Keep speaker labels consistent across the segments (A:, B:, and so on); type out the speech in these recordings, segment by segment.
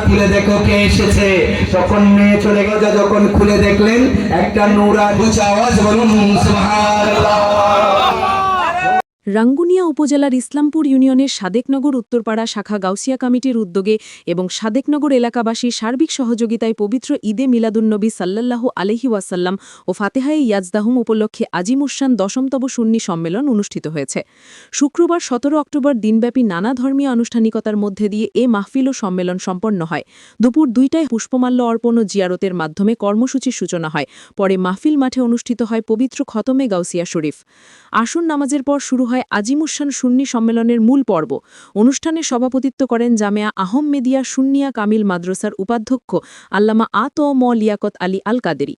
A: খুলে দেখো কে এসেছে তখন মেয়ে চলে গেছে যখন খুলে দেখলেন একটা নোরা বুঝা আওয়াজ বলুন সুবহানাল্লাহ রাঙ্গুনিয়া উপজেলার ইসলামপুর ইউনিয়নের সাদেকনগর উত্তরপাড়া শাখা গাউসিয়া কমিটির উদ্যোগে এবং সাদেকনগর এলাকাবাসীর সার্বিক সহযোগিতায় পবিত্র ঈদে মিলাদুন্নবী সাল্লাল্লাহু আলহি ওয়াসাল্লাম ও ফাতেহাই ইয়াজদাহুম উপলক্ষে আজিমুসান দশমতম সুন্নি সম্মেলন অনুষ্ঠিত হয়েছে শুক্রবার সতেরো অক্টোবর দিনব্যাপী নানা ধর্মীয় আনুষ্ঠানিকতার মধ্যে দিয়ে এ মাহফিল ও সম্মেলন সম্পন্ন হয় দুপুর দুইটায় পুষ্পমাল্য অর্পণ ও জিয়ারতের মাধ্যমে কর্মসূচির সূচনা হয় পরে মাহফিল মাঠে অনুষ্ঠিত হয় পবিত্র খতমে গাউসিয়া শরীফ আসন নামাজের পর শুরু হয় জামিয়ায় আজিমুসান সুন্নি সম্মেলনের মূল পর্ব অনুষ্ঠানে সভাপতিত্ব করেন জামেয়া আহমেদিয়া সুন্নিয়া কামিল মাদ্রাসার উপাধ্যক্ষ আল্লামা আত ম লিয়াকত আলী আল কাদেরি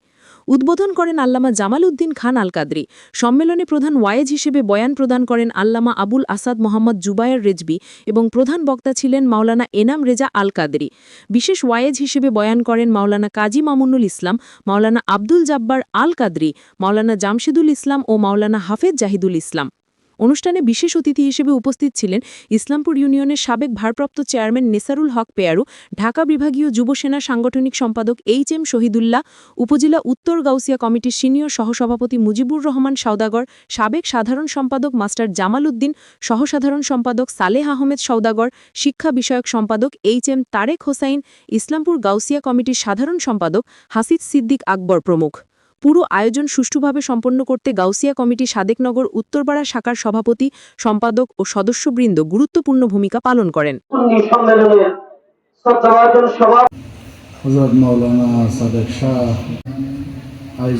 A: উদ্বোধন করেন আল্লামা জামাল উদ্দিন খান আল কাদরি সম্মেলনে প্রধান ওয়ায়েজ হিসেবে বয়ান প্রদান করেন আল্লামা আবুল আসাদ মোহাম্মদ জুবায়ের রেজবি এবং প্রধান বক্তা ছিলেন মাওলানা এনাম রেজা আল কাদরি বিশেষ ওয়ায়েজ হিসেবে বয়ান করেন মাওলানা কাজী মামুনুল ইসলাম মাওলানা আব্দুল জাব্বার আল কাদরি মাওলানা জামশেদুল ইসলাম ও মাওলানা হাফেজ জাহিদুল ইসলাম অনুষ্ঠানে বিশেষ অতিথি হিসেবে উপস্থিত ছিলেন ইসলামপুর ইউনিয়নের সাবেক ভারপ্রাপ্ত চেয়ারম্যান নেসারুল হক পেয়ারু ঢাকা বিভাগীয় যুবসেনা সাংগঠনিক সম্পাদক এইচ এম শহীদুল্লাহ উপজেলা উত্তর গাউসিয়া কমিটির সিনিয়র সহসভাপতি মুজিবুর রহমান সাউদাগর সাবেক সাধারণ সম্পাদক মাস্টার জামাল উদ্দিন সহসাধারণ সম্পাদক সালেহ আহমেদ সৌদাগর শিক্ষা বিষয়ক সম্পাদক এইচ এম তারেক হোসাইন ইসলামপুর গাউসিয়া কমিটির সাধারণ সম্পাদক হাসিদ সিদ্দিক আকবর প্রমুখ পুরো আয়োজন সুষ্ঠুভাবে সম্পন্ন করতে গাউসিয়া কমিটি সাদেকনগর উত্তরপাড়া শাখার সভাপতি সম্পাদক ও সদস্যবৃন্দ গুরুত্বপূর্ণ ভূমিকা পালন করেন হজরত মৌলানা সাদেক শাহ